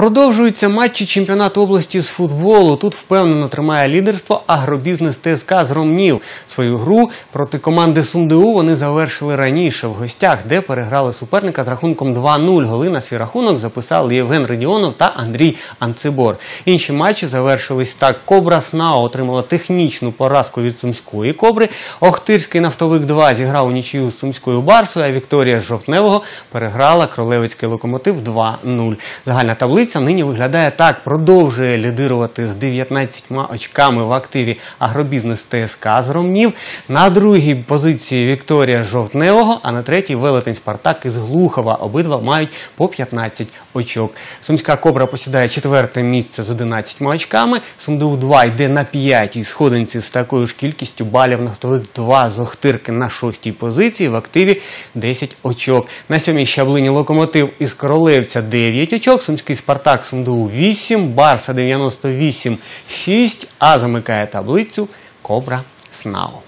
Продовжуються матчі чемпіонату області з футболу. Тут впевнено тримає лідерство агробізнес ТСК з Ромнів. Свою гру проти команди СумДУ вони завершили раніше в гостях, де переграли суперника з рахунком 2-0. Голи на свій рахунок записали Євген Радіонов та Андрій Анцибор. Інші матчі завершились так. Кобра Снао отримала технічну поразку від сумської кобри. Охтирський нафтовик 2 зіграв у нічию з сумською барсою, а Вікторія Жовтневого переграла Кролевицький локомотив 2-0. Загальна таблиця нині виглядає так. Продовжує лідирувати з 19 очками в активі агробізнес ТСК з Ромнів. На другій позиції Вікторія Жовтневого, а на третій Велетень Спартак із Глухова. Обидва мають по 15 очок. Сумська кобра посідає четверте місце з 11 очками. Сумдув 2 йде на п'ятій сходинці з такою ж кількістю балів. Нафтовик 2 з Охтирки на шостій позиції. В активі 10 очок. На сьомій щаблині локомотив із Королевця 9 очок. Сумський Спартак Сумдув 8, Барса 98 6, а замикає таблицю Кобра Снао.